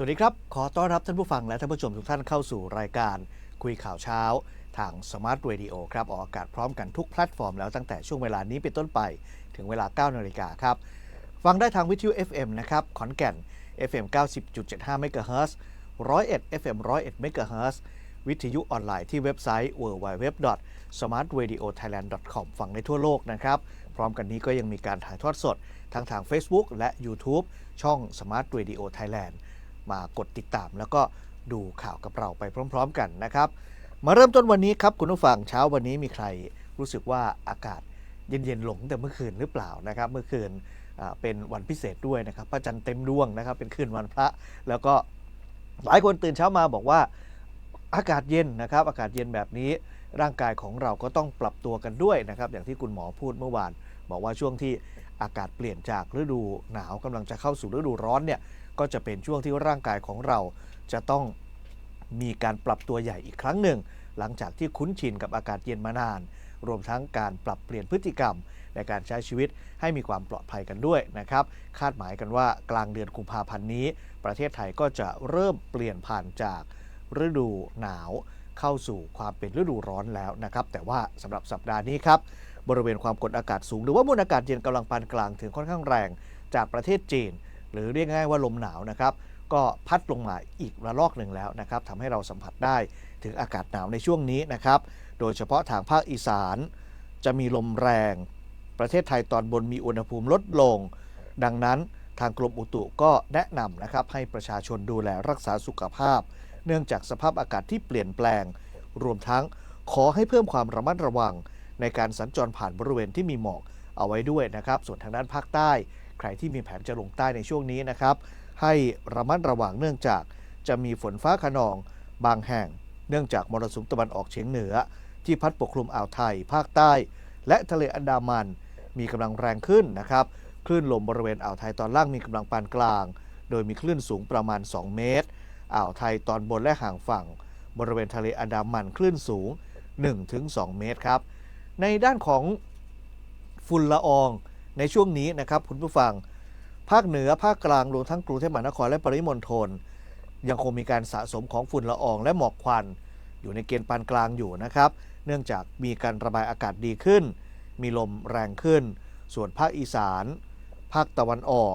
สวัสดีครับ ขอต้อนรับท่านผู้ฟังและท่านผู้ชมทุกท่านเข้าสู่รายการคุยข่าวเช้า ทาง Smart Radio ครับ ออกอากาศพร้อมกันทุกแพลตฟอร์มแล้วตั้งแต่ช่วงเวลานี้เป็นต้นไปถึงเวลา 9 นาฬิกาครับ ฟังได้ทางวิทยุ FM นะครับ ขอนแก่น FM 90.75 MHz 101 FM 101 MHz วิทยุออนไลน์ที่เว็บไซต์ www.smartradiothailand.com ฟังในทั่วโลกนะครับ พร้อมกันนี้ก็ยังมีการถ่ายทอดสดทั้งทาง Facebook และ YouTube ช่อง Smart Radio Thailand มากดติดตามแล้วก็ดูข่าวกับเราไปพร้อม ๆ กันนะครับ มาเริ่มต้นวันนี้ครับคุณผู้ฟังเช้าวันนี้มีใครรู้สึกว่าอากาศเย็นๆหลงแต่เมื่อคืนหรือเปล่านะครับ เมื่อคืนเป็นวันพิเศษด้วยนะครับพระจันทร์เต็มดวงนะครับ เป็นคืนวันพระ แล้วก็หลายคนตื่นเช้ามาบอกว่าอากาศเย็นนะครับ อากาศเย็นแบบนี้ร่างกายของเราก็ต้องปรับตัวกันด้วยนะครับ อย่างที่คุณหมอพูดเมื่อวาน บอกว่าช่วงที่อากาศเปลี่ยนจากฤดูหนาวกำลังจะเข้าสู่ฤดูร้อนเนี่ย ก็จะเป็นช่วงที่ร่างกายของเราจะต้องมีการปรับตัวใหญ่อีกครั้งหนึ่ง หลังจากที่คุ้นชินกับอากาศเย็นมานาน รวมทั้งการปรับเปลี่ยนพฤติกรรมในการใช้ชีวิตให้มีความปลอดภัยกันด้วยนะครับ คาดหมายกันว่ากลางเดือนกุมภาพันธ์นี้ ประเทศไทยก็จะเริ่มเปลี่ยนผ่านจากฤดูหนาวเข้าสู่ความเป็นฤดูร้อนแล้วนะครับ แต่ว่าสำหรับสัปดาห์นี้ครับ บริเวณความกดอากาศสูง หรือว่ามวลอากาศเย็นกำลังปานกลางถึงค่อนข้างแรง จากประเทศจีน หรือเรียกง่ายว่าลมหนาวนะครับ ก็พัดลงมาอีกระลอกหนึ่งแล้วนะครับทำให้เราสัมผัสได้ถึงอากาศหนาวในช่วงนี้นะครับ โดยเฉพาะทางภาคอีสาน จะมีลมแรง ประเทศไทยตอนบนมีอุณหภูมิลดลง ดังนั้นทางกรมอุตุก็แนะนำนะครับให้ประชาชนดูแลรักษาสุขภาพ เนื่องจากสภาพอากาศที่เปลี่ยนแปลง รวมทั้งขอให้เพิ่มความระมัดระวัง ในการสัญจรผ่านบริเวณที่มีหมอกเอาไว้ด้วยนะครับ ส่วนทางด้านภาคใต้ ใครที่มีแผนจะลงใต้ในช่วงนี้นะครับ ให้ระมัดระวังเนื่องจากจะมีฝนฟ้าขนองบางแห่ง เนื่องจากมรสุมตะวันออกเฉียงเหนือ ที่พัดปกคลุมอ่าวไทย ภาคใต้ และทะเลอันดามัน มีกำลังแรงขึ้นนะครับคลื่นลมบริเวณอ่าวไทยตอนล่างมีกำลังปานกลาง โดยมีคลื่นสูงประมาณ 2 เมตร อ่าวไทยตอนบนและห่างฝั่ง บริเวณทะเลอันดามันคลื่นสูง 1-2 เมตรครับ ในด้านของฝุ่นละออง ในช่วงนี้นะครับคุณผู้ฟัง ภาคเหนือภาคกลางรวมทั้งกรุงเทพมหานครและปริมณฑลยังคงมีการสะสมของฝุ่นละอองและหมอกควัน อยู่ในเกณฑ์ปานกลางอยู่นะครับ เนื่องจากมีการระบายอากาศดีขึ้น มีลมแรงขึ้น ส่วนภาคอีสาน ภาคตะวันออก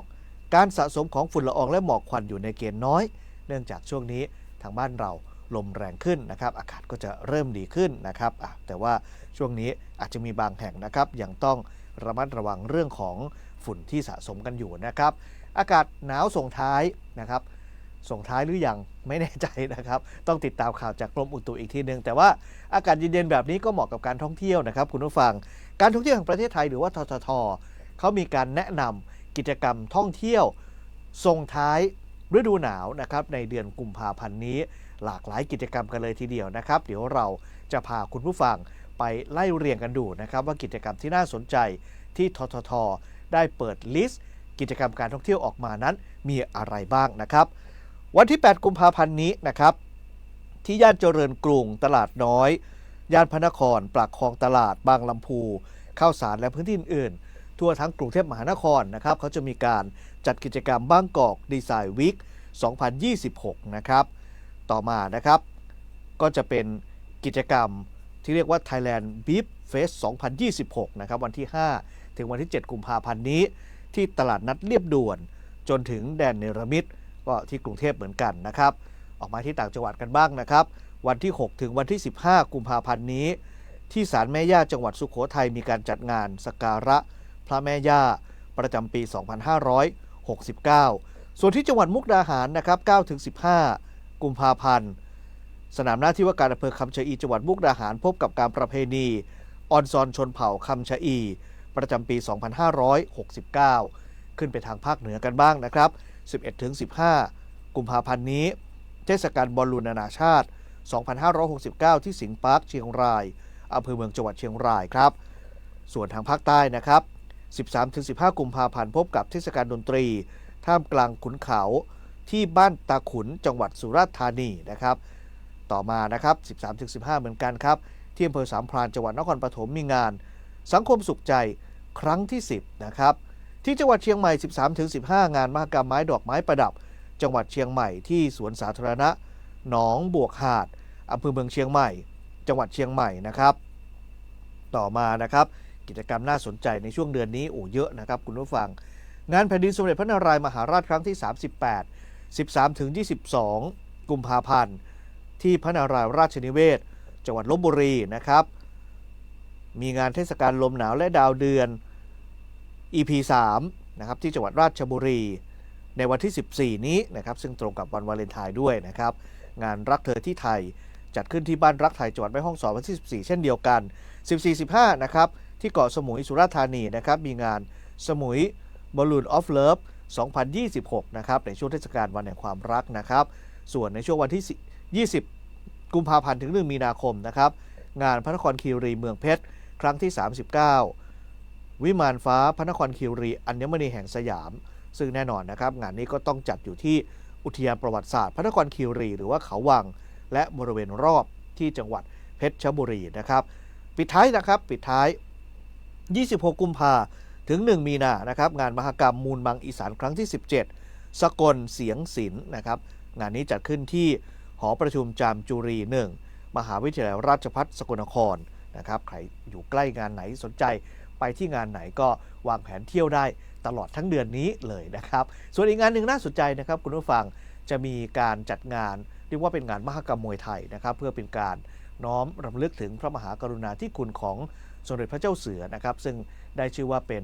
การสะสมของฝุ่นละอองและหมอกควันอยู่ในเกณฑ์น้อย เนื่องจากช่วงนี้ทางบ้านเรา ลมแรงขึ้นนะครับ อากาศก็จะเริ่มดีขึ้นนะครับแต่ว่าช่วงนี้อาจจะมีบางแห่งนะครับ ยังต้องระมัดระวังเรื่องของฝุ่นที่สะสมกันอยู่นะครับ อากาศหนาวส่งท้ายนะครับ ส่งท้ายหรือยังไม่แน่ใจนะครับ ต้องติดตามข่าวจากกรมอุตุอีกทีหนึ่งแต่ว่าอากาศเย็นๆแบบนี้ก็เหมาะกับการท่องเที่ยวนะครับ คุณผู้ฟัง การท่องเที่ยวแห่งประเทศไทยหรือว่าทททเขามีการแนะนำกิจกรรมท่องเที่ยวส่งท้ายฤดูหนาวนะครับในเดือนกุมภาพันธ์นี้หลากหลายกิจกรรมกันเลยทีเดียวนะครับ เดี๋ยวเราจะพาคุณผู้ฟังไปไล่เรียงกันดูนะครับ ว่ากิจกรรมที่น่าสนใจที่ทททได้เปิดลิสต์ กิจกรรมการท่องเที่ยวออกมานั้นมีอะไรบ้างนะครับ วันที่ 8 กุมภาพันธ์นี้นะครับ ที่ย่านเจริญกรุงตลาดน้อย ย่านพระนครปากคลองตลาดบางลำพูข้าวสารและพื้นที่อื่นๆ ทั่วทั้งกรุงเทพมหานครนะครับเขาจะมีการจัดกิจกรรมบ้างกอกดีไซน์วิก2026 นะครับ ต่อมานะครับ ก็จะเป็นกิจกรรมที่เรียกว่า Thailand Beef Fest 2026 นะครับ วันที่ 5 ถึงวันที่ 7 กุมภาพันธ์นี้ ที่ตลาดนัดเรียบด่วน จนถึงแดนเนรมิตก็ที่กรุงเทพเหมือนกันนะครับ ออกมาที่ต่างจังหวัดกันบ้างนะครับ วันที่ 6 ถึงวันที่ 15 กุมภาพันธ์นี้ ที่ศาลแม่ย่าจังหวัดสุขโขทัยมีการจัดงานสกการะพระแม่ย่าประจำปี 2569 ส่วนที่จังหวัดมุกดาหารนะครับ9ถึง15 กุมภาพันธ์ สนามหน้าที่ว่าการอำเภอคำชะอีจังหวัดมุกดาหารพบกับการประเพณีออนซอนชนเผ่าคำชะอี ประจำปี 2569 ขึ้นไปทางภาคเหนือกันบ้างนะครับ 11-15 กุมภาพันธ์นี้ เทศกาลบอลลูนนานาชาติ 2569 ที่สิงห์ปาร์คเชียงรายอำเภอเมืองจังหวัดเชียงรายครับ ส่วนทางภาคใต้นะครับ 13-15 กุมภาพันธ์พบกับเทศกาลดนตรี ท่ามกลางขุนเขา ที่บ้านตาขุนจังหวัดสุราษฎร์ธานีนะครับ ต่อมานะครับ 13-15 เหมือนกันครับ ที่อำเภอสามพรานจังหวัดนครปฐมมีงาน สังคมสุขใจครั้งที่ 10 นะครับ ที่จังหวัดเชียงใหม่ 13-15 งานมหกรรมไม้ดอกไม้ประดับ จังหวัดเชียงใหม่ที่สวนสาธารณะหนองบวกหาดอำเภอเมืองเชียงใหม่ จังหวัดเชียงใหม่นะครับ ต่อมานะครับ กิจกรรมน่าสนใจในช่วงเดือนนี้โอ้เยอะนะครับ คุณผู้ฟัง งานแผ่นดินสมเด็จพระนารายมหาราชครั้งที่ 38 13ถึง22 กุมภาพันธ์ ที่พระนารายราชนิเวศ จังหวัดลบบุรีนะครับ มีงานเทศกาลลมหนาวและดาวเดือน EP 3นะครับที่จังหวัดราชบุรี ในวันที่ 14 นี้นะครับ ซึ่งตรงกับวันวาเลนไทน์ด้วยนะครับ งานรักเธอที่ไทยจัดขึ้นที่บ้านรักไทยจังหวัดแม่ฮ่องสอนวันที่ 14 เช่นเดียวกัน 14-15 นะครับที่เกาะสมุยสุราษฎร์ธานีนะครับมีงานสมุย บอลลูนออฟเลิฟ2026 นะครับ ในช่วงเทศกาลวันแห่งความรักนะครับ ส่วนในช่วงวันที่ 20 กุมภาพันธ์ถึง 1 มีนาคมนะครับ งานพระนครคีรีเมืองเพชร ครั้งที่ 39 วิมานฟ้าพระนครคีรีอัญมณีแห่งสยาม ซึ่งแน่นอนนะครับ งานนี้ก็ต้องจัดอยู่ที่อุทยานประวัติศาสตร์พระนครคีรี หรือว่าเขาวัง และบริเวณรอบที่จังหวัดเพชรบุรีนะครับ ปิดท้ายนะครับ ปิดท้าย 26 กุมภาพันธ์ ถึง 1 มีนานะครับงานมหกรรมมูลมังอีสานครั้งที่ 17 สกลเสียงศิลป์นะครับงานนี้จัดขึ้นที่หอประชุมจามจุรี 1 มหาวิทยาลัยราชภัฏสกลนครนะครับใครอยู่ใกล้งานไหนสนใจไปที่งานไหนก็วางแผนเที่ยวได้ตลอดทั้งเดือนนี้เลยนะครับ ส่วนอีกงานหนึ่งน่าสนใจนะครับคุณผู้ฟังจะมีการจัดงานเรียกว่าเป็นงานมหกรรมมวยไทยนะครับ เพื่อเป็นการน้อมรำลึกถึงพระมหากรุณาธิคุณของ สมเด็จพระเจ้าเสือนะครับซึ่งได้ชื่อว่าเป็น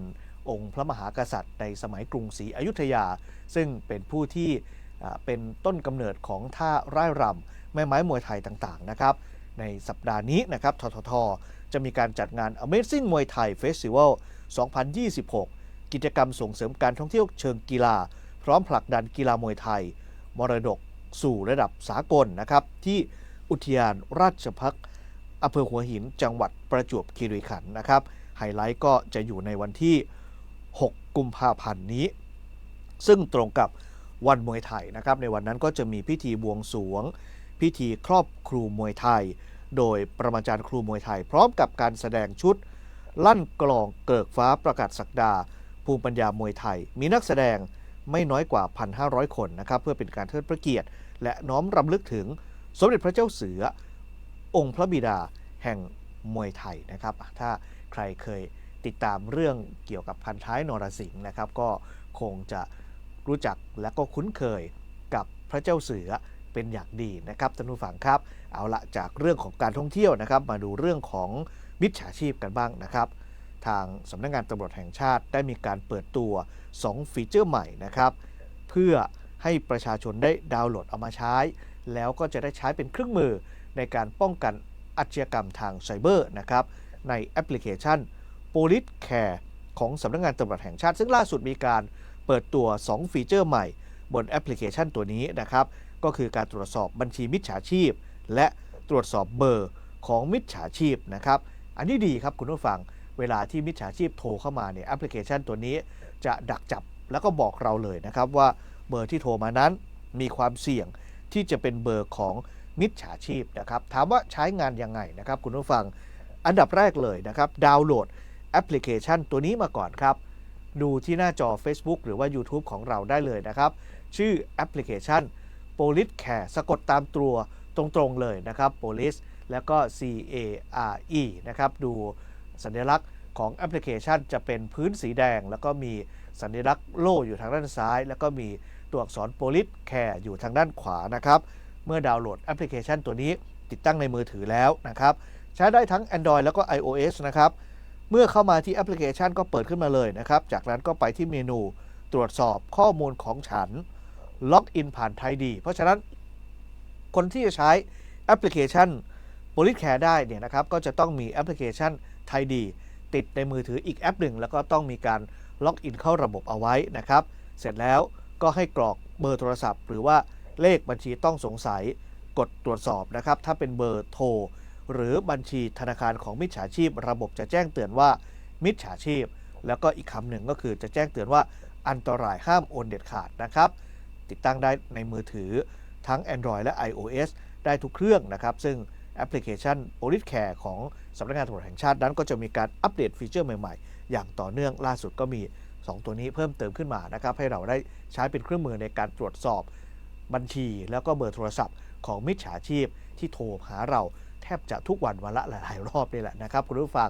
องค์พระมหากษัตริย์ในสมัยกรุงศรีอยุธยา ซึ่งเป็นผู้ที่เป็นต้นกำเนิดของท่าร่ายรำแม่ไม้มวยไทยต่างๆนะครับในสัปดาห์นี้นะครับททท จะมีการจัดงาน Amazing มวยไทย Festival 2026 กิจกรรมส่งเสริมการท่องเที่ยวเชิงกีฬา พร้อมผลักดันกีฬามวยไทย มรดกสู่ระดับสากลนะครับที่อุทยานราชพักษ์ อำเภอหัวหินจังหวัดประจวบคีรีขันธ์นะครับ ไฮไลท์ก็จะอยู่ในวันที่ 6 กุมภาพันธ์นี้ ซึ่งตรงกับวันมวยไทยนะครับ ในวันนั้นก็จะมีพิธีบวงสรวง พิธีครอบครูมวยไทย โดยประมาจารย์ครูมวยไทย พร้อมกับการแสดงชุด ลั่นกลองเกิกฟ้าประกาศศักดา ภูมิปัญญามวยไทย มีนักแสดงไม่น้อยกว่า 1,500 คนนะครับ เพื่อเป็นการเทิดพระเกียรติ และน้อมรำลึกถึงสมเด็จพระเจ้าเสือ องค์พระบิดาแห่งมวยไทยนะครับ ถ้าใครเคยติดตามเรื่องเกี่ยวกับพันท้ายนรสิงห์นะครับ ก็คงจะรู้จักและก็คุ้นเคยกับพระเจ้าเสือเป็นอย่างดีนะครับท่านผู้ฟังครับ เอาละจากเรื่องของการท่องเที่ยวนะครับ มาดูเรื่องของมิจฉาชีพกันบ้างนะครับ ทางสำนักงานตำรวจแห่งชาติได้มีการเปิดตัว 2 ฟีเจอร์ใหม่นะครับ เพื่อให้ประชาชนได้ดาวน์โหลดเอามาใช้ แล้วก็จะได้ใช้เป็นเครื่องมือ ในการป้องกันอาชญากรรมทางไซเบอร์นะครับในแอปพลิเคชัน Police Care ของสำนักงานตำรวจแห่งชาติ ซึ่งล่าสุดมีการเปิดตัว 2 ฟีเจอร์ใหม่ บนแอปพลิเคชันตัวนี้นะครับ ก็คือการตรวจสอบบัญชีมิจฉาชีพ และตรวจสอบเบอร์ของมิจฉาชีพนะครับ อันนี้ดีครับคุณผู้ฟัง เวลาที่มิจฉาชีพโทรเข้ามาเนี่ยแอปพลิเคชันตัวนี้จะดักจับแล้วก็บอกเราเลยนะครับว่าเบอร์ที่โทรมานั้นมีความเสี่ยงที่จะเป็นเบอร์ของ มิจฉาชีพนะครับถามว่าใช้งานยังไงนะครับคุณผู้ฟังอันดับแรกเลยนะครับดาวน์โหลดแอปพลิเคชันตัวนี้มาก่อนครับ ดูที่หน้าจอ Facebook หรือว่า YouTube ของเราได้เลยนะครับ ชื่อแอปพลิเคชัน Police Care สะกดตามตัวตรงๆเลยนะครับ Police แล้วก็ C A R E นะครับดูสัญลักษณ์ของแอปพลิเคชันจะเป็นพื้นสีแดง แล้วก็มีสัญลักษณ์โล่อยู่ทางด้านซ้าย แล้วก็มีตัวอักษร Police Care อยู่ทางด้านขวานะครับ เมื่อดาวน์โหลดแอปพลิเคชันตัวนี้ติดตั้งในมือถือแล้วนะครับ ใช้ได้ทั้ง Android แล้วก็ iOS นะครับ เมื่อเข้ามาที่แอปพลิเคชันก็เปิดขึ้นมาเลยนะครับ จากนั้นก็ไปที่เมนูตรวจสอบข้อมูลของฉันล็อกอินผ่านไทยดี เพราะฉะนั้นคนที่จะใช้แอปพลิเคชัน Police Care ได้เนี่ยนะครับ ก็จะต้องมีแอปพลิเคชันไทยดี ติดในมือถืออีกแอปหนึ่ง แล้วก็ต้องมีการล็อกอินเข้าระบบเอาไว้นะครับ เสร็จแล้วก็ให้กรอกเบอร์โทรศัพท์ หรือว่า เลขบัญชีต้องสงสัยกดตรวจสอบนะครับ ถ้าเป็นเบอร์โทร หรือบัญชีธนาคารของมิจฉาชีพ ระบบจะแจ้งเตือนว่ามิจฉาชีพ แล้วก็อีกคำหนึ่งก็คือจะแจ้งเตือนว่าอันตรายห้ามโอนเด็ดขาดนะครับ ติดตั้งได้ในมือถือทั้ง Android และ iOS ได้ทุกเครื่องนะครับ ซึ่งแอปพลิเคชัน Police Care ของสำนักงานตำรวจแห่งชาตินั้น ก็จะมีการอัปเดตฟีเจอร์ใหม่ๆ อย่างต่อเนื่องล่าสุดก็มี 2 ตัวนี้เพิ่มเติมขึ้นมานะครับ ให้เราได้ใช้เป็นเครื่องมือในการตรวจสอบ บัญชีแล้วก็เบอร์โทรศัพท์ของมิจฉาชีพที่โทรหาเราแทบจะทุกวันวันละหลายรอบนี่แหละนะครับคุณผู้ฟัง